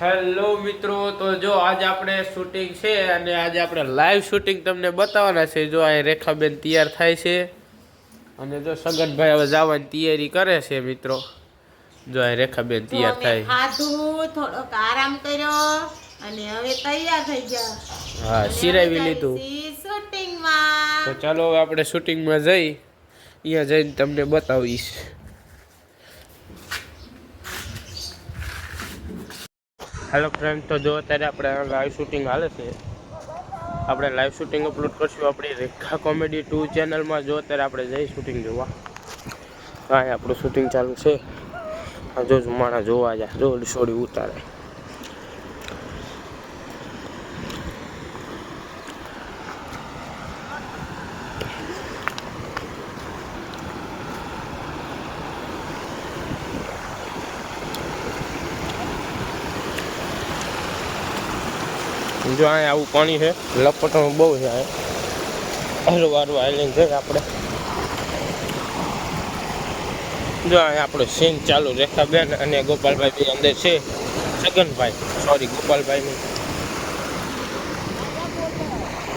Hello મિત્રો તો જો આજ આપણે શૂટિંગ છે અને આજે આપણે લાઈવ શૂટિંગ તમને બતાવવાના છે. જો આ રેખાબેન તૈયાર થાય છે અને જો સગનભાઈ હવે જવાની તૈયારી કરે છે મિત્રો. જો આ રેખાબેન તૈયાર થાય. ખાધું થોડોક આરામ કર્યો અને હવે તૈયાર થઈ ગયા. હા સિરાવી લીધું. શૂટિંગમાં તો ચાલો હવે આપણે શૂટિંગમાં જઈ. અહીંયા જઈને તમને બતાવીશ. હેલો ફ્રેન્ડ તો જો અત્યારે આપણે લાઈવ શૂટિંગ હાલે છે. આપણે લાઈવ શૂટિંગ અપલોડ કરશું આપણી રેખા કોમેડી ટુ ચેનલમાં જો અત્યારે આપણે જઈ શૂટિંગ જોવા. હા આપણું શૂટિંગ ચાલુ છે. જો માણા જોવા જાય. જો છોડી ઉતારે. જો અહીંયા આવું પાણી છે, લપટણું બહુ છે અહીંયા. વારું આઈલેન્ડ છે આપણે. જો અહીંયા આપણો સીન ચાલુ રેખાબેન અને ગોપાલભાઈ બી અંદર છે. છગનભાઈ સોરી ગોપાલભાઈ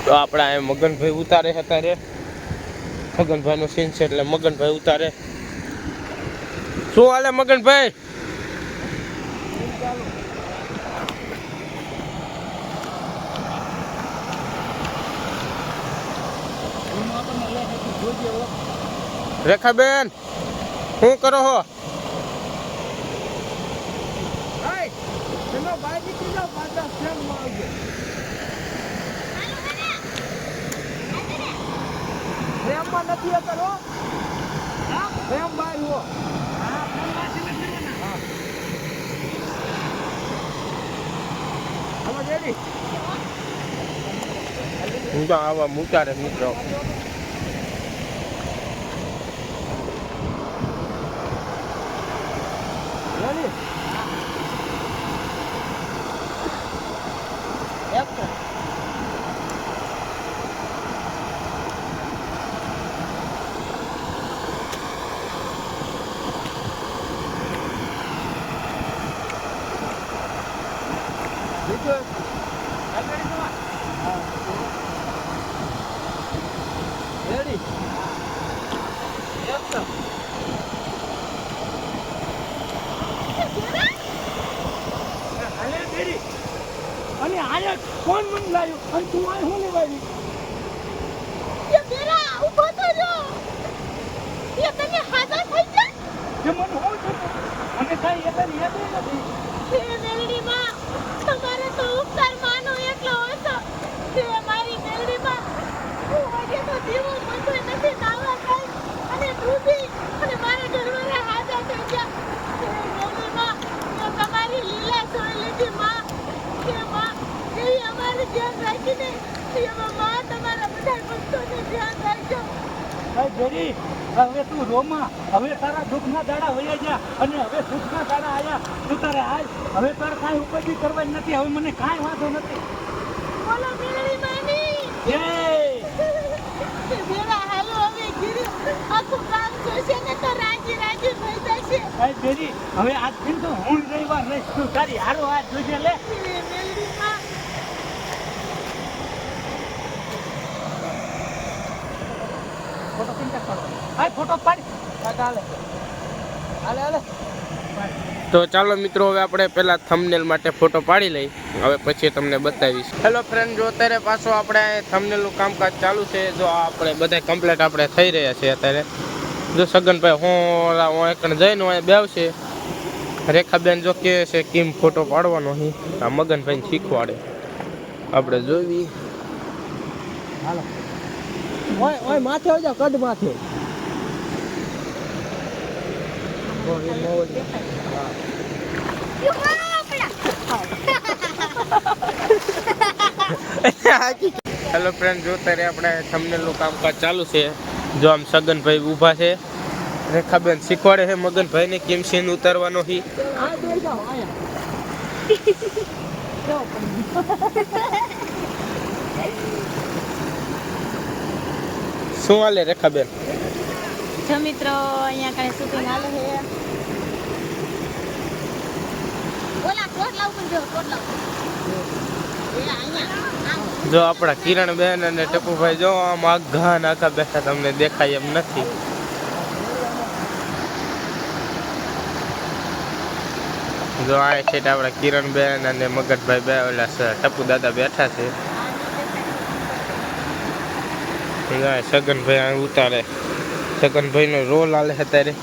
તો આપણે અહીંયા મગનભાઈ ઉતારે અત્યારે. મગનભાઈનો સીન છે એટલે મગનભાઈ ઉતારે. શું હાલે મગનભાઈ? રેખાબેન શું કરો છો નથી કરો એમ બાય હો. હું. તો આવા મૂકારે મિત્રો. રેડી એક્શન બીજું આગળ જવા હા રેડી એક્શન હાલે રેડી અને આયા મન લાવ્યું અને તું આ શું લેવાય એ પેલા ઊભો થજો એ તમે હાજર થઈ જા જે મને હું છે અને કાંઈ એ તને યાદ નથી હે મેલડીમાં તમારે તો ઉપકાર માનો એટલો હતો હે મારી મેલડીમાં હું આજે તો દીવો મંદો નથી નાવા ખાઈ અને ડૂબી અને મારા ઘરવાળા હાજર થઈ ગયા હે મેલડીમાં મેં તમારી લીલા જોઈ લીધી માં હે માં એવી અમારે ધ્યાન રાખીને એમાં માં તમારા બધા ભક્તોને ધ્યાન રાખજો બેરી હવે તું રોમા. હવે તારા દુઃખના દાડા વયા ગયા અને હવે સુખના દાડા આવ્યા તું તારે આજ હવે તારે કાંઈ ઉપજી કરવાની નથી. હવે મને કાંઈ વાંધો નથી. બોલો જય. મેરા હાલો હવે ગીરી આખું કામ જોશે ને તો રાજી રાજી થઈ જશે. ભાઈ બેરી હવે આજથી તો હું રવિવાર રહીશ. તું તારી હારો હાથ જોજે લે હે મેલડીમાં ફોટો ચિંતા કરો હા ફોટો પાડી. હાલે. હાલે હાલે. તો ચાલો મિત્રો હવે આપણે પહેલા થંબનેલ માટે ફોટો પાડી લઈ. હવે પછી તમને બતાવીશ. હેલો ફ્રેન્ડ જો અત્યારે પાછો આપણે થંબનેલનું કામકાજ ચાલુ છે જો આ આપણે બધા કમ્પ્લીટ આપણે થઈ રહ્યા છે અત્યારે. જો સગનભાઈ હું હું એકણ જઈને હું બેવશે. રેખાબેન જો કે છે કેમ ફોટો પાડવાનો અહીં આ મગનભાઈને શીખવાડે. આપણે જોવી હાલો. ઓય ઓય માથે આવજો કદ માથે હેલો ફ્રેન્ડ જો અત્યારે આપણે થંબનેલનું કામકાજ ચાલુ છે જો આમ સગનભાઈ ઊભા છે રેખાબેન શીખવાડે છે મગનભાઈને કેમ સીન ઉતારવાનો હી આ શું હાલે રેખાબેન? જો મિત્રો અહીંયા કણે શૂટિંગ હાલે છે. ઓલા કોટ લાવ જો કોટ લાવ. જો આપણા કિરણ બેન અને ટપુભાઈ જો આમ આઘા નાખા બેઠા તમને દેખાય એમ નથી. જો આ છે આપણા કિરણ બેન અને મગજભાઈ બે ઓલા ટપુ દાદા બેઠા છે જો આ સગનભાઈ ઉતારે. સગનભાઈનો રોલ આલે અત્યારે.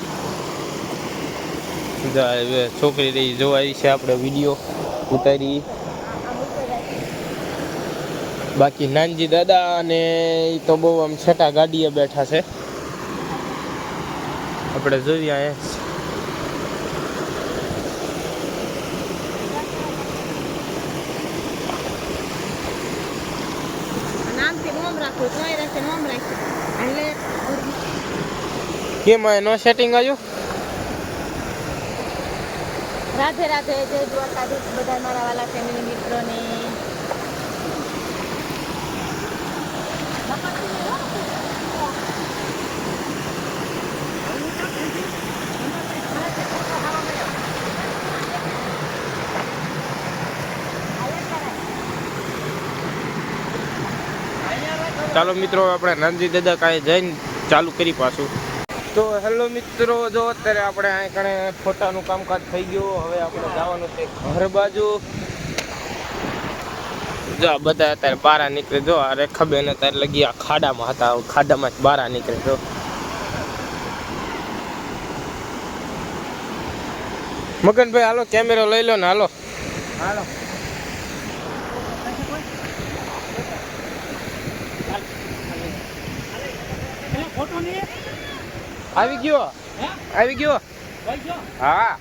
છોકરી રહી, જોવા આવી છે આપણે વીડિયો ઉતારી બાકી નાનજી દાદા અને એ તો બહુ આમ છટા ગાડીએ બેઠા છે. આપણે જોઈએ અહીંયા. રાખવું રહેશે નોમ રાખ્યું એટલે કેમ આ નો સેટિંગ આવ્યું રાધે રાધે જય દ્વારકાધીશ બધા મારા વાલા ફેમિલી મિત્રોને ચાલો મિત્રો આપણે નાનજી દાદા કાંઈ જઈને ચાલુ કરી પાછું. તો હેલો મિત્રો જો અત્યારે આપણે અહીં કણે ફોટાનું કામકાજ થઈ ગયું હવે આપણે જવાનું છે ઘર બાજુ. જો બધા અત્યારે બારા નીકળે જો આ રેખાબેન અત્યારે લગી આ ખાડામાં હતા ખાડામાં જ બારા નીકળે જો. મગનભાઈ હાલો કેમેરો લઈ લો ને હાલો. હાલો એટલે ફોટો નહીં આવી ગયો. આવી ગયો. હા.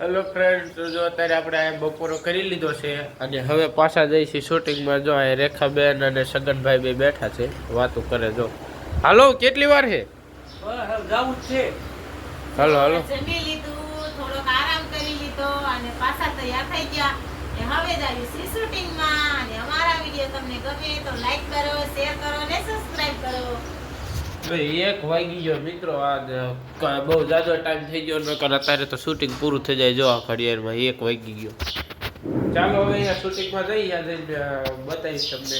હેલો ફ્રેન્ડ તો જો અત્યારે આપણે આ બપોરો કરી લીધો છે અને હવે પાછા જઈશું શૂટિંગમાં. જો આ રેખાબેન અને સગનભાઈ બે બેઠા છે. વાતો કરે જો. હાલો કેટલી વાર છે? બસ જાવું જ છે. હાલો હાલો લીધો અને પાછા તૈયાર થઈ ગયા. હવે જ શૂટિંગમાં? અને અમારા વીડિયો તમને ગમે તો લાઈક કરો શેર કરો અને સબસ્ક્રાઇબ કરો. એક વાગી ગયો મિત્રો, આ બહુ જાજો ટાઈમ થઈ ગયો, નકર અત્યારે તો શૂટિંગ પૂરું થઈ જાય જો આ ઘડિયાળમાં, એક વાગી ગયો. ચાલો હવે અહીંયા શૂટિંગમાં જઈએ બતાવીશ તમને.